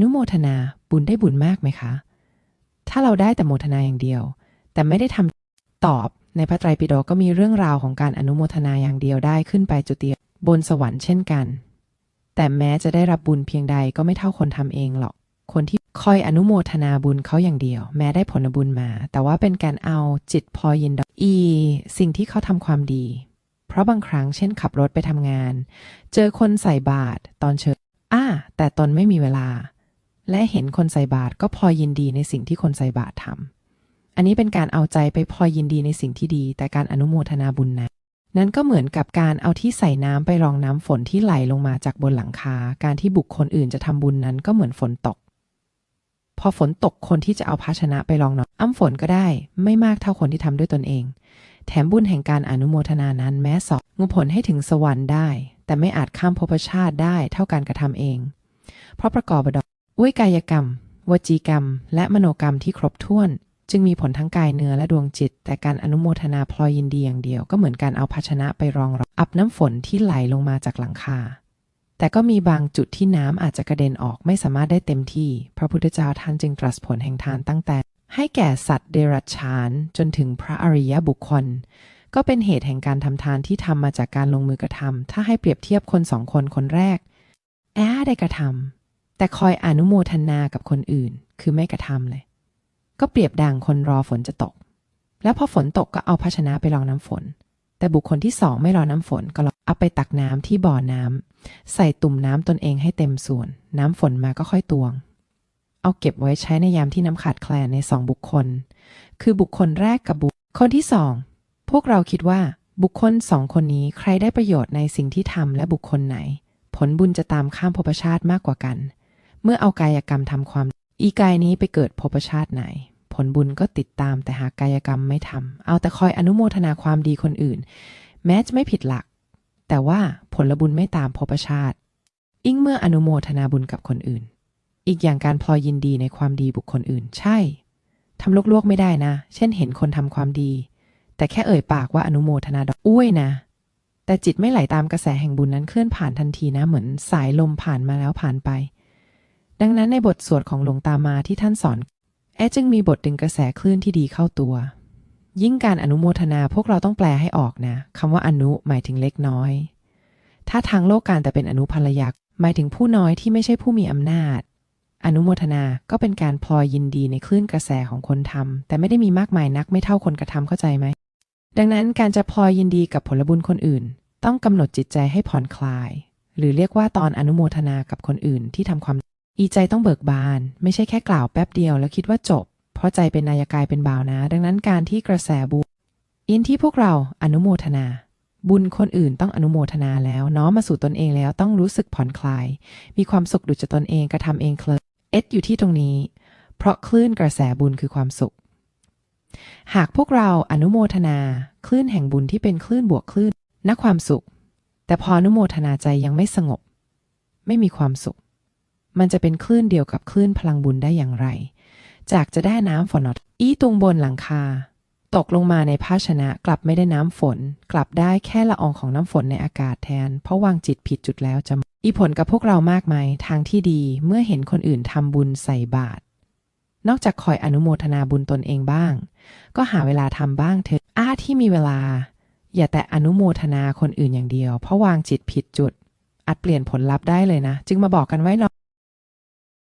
นุโมทนาบุญได้บุญมากไหมคะ ถ้าเราได้แต่โมทนาอย่างเดียว แต่ไม่ได้ทำตอบในพระไตรปิฎกก็มีเรื่องราวของการอนุโมทนาอย่างเดียวได้ขึ้นไปจุติบนสวรรค์เช่นกัน แต่แม้จะได้รับบุญเพียงใดก็ไม่เท่าคนทำเองหรอก คนที่คอยอนุโมทนาบุญเขาอย่างเดียว แม้ได้ผลบุญมา แต่ว่าเป็นการเอาจิตพอยินดอี สิ่งที่เขาทำความดี เพราะบางครั้งเช่นขับรถไปทำงาน เจอคนใส่บาตรตอนเชิญอ้าแต่ตนไม่มีเวลา และเห็นคนใส่บาตรก็พอยินดีในสิ่งที่คนใส่บาตรทำอันนี้เป็นการเอาใจไปพอยินดีในสิ่งที่ดี แต่การอนุโมทนาบุญนะนั้นก็เหมือนกับการเอาที่ใส่น้ำไปรองน้ำฝนที่ไหลลงมาจากบนหลังคา การที่บุคคลอื่นจะทำบุญนั้นก็เหมือนฝนตก พอฝนตกคนที่จะเอาภาชนะไปรองน้ำอ้ำฝนก็ได้ ไม่มากเท่าคนที่ทำด้วยตนเอง แถมบุญแห่งการอนุโมทนานั้นแม้สอบงูผลให้ถึงสวรรค์ได้ แต่ไม่อาจข้ามภพชาติได้เท่าการกระทำเอง เพราะประกอบ ด้วยกายกรรม วจีกรรม และมโนกรรมที่ครบถ้วน จึงมีผลทั้งกายเนื้อและดวงจิต แต่การอนุโมทนาพลอยยินดีอย่างเดียวก็เหมือนการเอาภาชนะไปรองรับอับน้ำฝนที่ไหลลงมาจากหลังคา แต่ก็มีบางจุดที่น้ำอาจจะกระเด็นออกไม่สามารถได้เต็มที่ พระพุทธเจ้าท่านจึงตรัสผลแห่งทานตั้งแต่ ให้แก่สัตว์เดรัจฉานจนถึงพระอริยบุคคลก็เป็นเหตุแห่งการทำทานที่ทำมาจากการลงมือกระทำ ถ้าให้เปรียบเทียบคนสองคนคนแรก แอ้ได้กระทำ แต่คอยอนุโมทนากับคนอื่น คือไม่กระทำเลย ก็เปรียบดังคนรอฝนจะตก แล้วพอฝนตกก็เอาภาชนะไปรองน้ำฝน แต่บุคคลที่สองไม่รอน้ำฝนก็เอาไปตักน้ำที่บ่อน้ำใส่ตุ่มน้ำตนเองให้เต็มส่วน น้ำฝนมาก็ค่อยตวง เอาเก็บไว้ใช้ในยามที่น้ำขาดแคลนในสองบุคคล คือบุคคลแรกกับบุคคลที่สองพวกเราคิดว่าบุคคลสองคนนี้ใครได้ประโยชน์ในสิ่งที่ทำและบุคคลไหน ผลบุญจะตามข้ามภพชาติมากกว่ากัน เมื่อเอากายกรรมทำความ อีกายนี้ไปเกิดภพชาติไหน ผลบุญก็ติดตามแต่หากกายกรรมไม่ทำเอาแต่คอยอนุโมทนาความดีคนอื่น แม้จะไม่ผิดหลัก แต่ว่าผลบุญไม่ตามภพชาติ ยิ่งเมื่ออนุโมทนาบุญกับคนอื่น อีกอย่างการพลอยยินดีในความดีบุคคลอื่น ใช่ทำลวกๆไม่ได้นะ เช่นเห็นคนทำความดี แต่แค่เอ่ยปากว่าอนุโมทนาดอกอุ้ยนะแต่จิตไม่ไหลตามกระแสแห่งบุญนั้นเคลื่อนผ่านทันทีนะเหมือนสายลมผ่านมาแล้วผ่านไป ดังนั้นในบทสวดของหลวงตามาที่ท่านสอน แอจึงมีบทดึงกระแสคลื่นที่ดีเข้าตัว ยิ่งการอนุโมทนาพวกเราต้องแปลให้ออกนะคำว่าอนุหมายถึงเล็กน้อย ถ้าทางโลกการแต่เป็นอนุภรรยักษ์หมายถึงผู้น้อยที่ไม่ใช่ผู้มีอำนาจ อนุโมทนาก็เป็นการพลอยยินดีในคลื่นกระแสของคนทำแต่ไม่ได้มีมากมายนักไม่เท่าคนกระทำเข้าใจไหม ดังนั้นการจะพลอยยินดีกับผลบุญคนอื่น ต้องกำหนดจิตใจให้ผ่อนคลาย หรือเรียกว่าตอนอนุโมทนากับคนอื่นที่ทำความ อีใจต้องเบิกบาน ไม่ใช่แค่กล่าวแป๊บเดียวแล้วคิดว่าจบ เพราะใจเป็นนายกายเป็นบ่าวนะ ดังนั้นการที่กระแสบุญอินที่พวกเราอนุโมทนา บุญคนอื่นต้องอนุโมทนาแล้ว น้อมมาสู่ตนเองแล้วต้องรู้สึกผ่อนคลาย มีความสุขดุจตนเองกระทำเองเคลิเอสอยู่ที่ตรงนี้ เพราะคลื่นกระแสบุญคือความสุข หากพวกเราอนุโมทนา คลื่นแห่งบุญที่เป็นคลื่นบวกคลื่นนักความสุข แต่พออนุโมทนาใจยังไม่สงบ ไม่มีความสุข มันจะเป็นคลื่นเดียวกับคลื่นพลังบุญได้อย่างไร จากจะได้น้ำฝนอ,อีตุงบนหลังคา ตกลงมาในภาชนะกลับไม่ได้น้ำฝน กลับได้แค่ละอองของน้ำฝนในอากาศแทน เพราะวางจิตผิดจุดแล้วจะอีผลกับพวกเรามากไหมทางที่ดีเมื่อเห็นคนอื่นทำบุญใส่บาตรนอกจากคอยอนุโมทนาบุญตนเองบ้าง ก็หาเวลาทำบ้างเถอะอ้าที่มีเวลา อย่าแต่อนุโมทนาคนอื่นอย่างเดียว เพราะวางจิตผิดจุด อาจเปลี่ยนผลลัพธ์ได้เลยนะ จึงมาบอกกันไว้เนาะ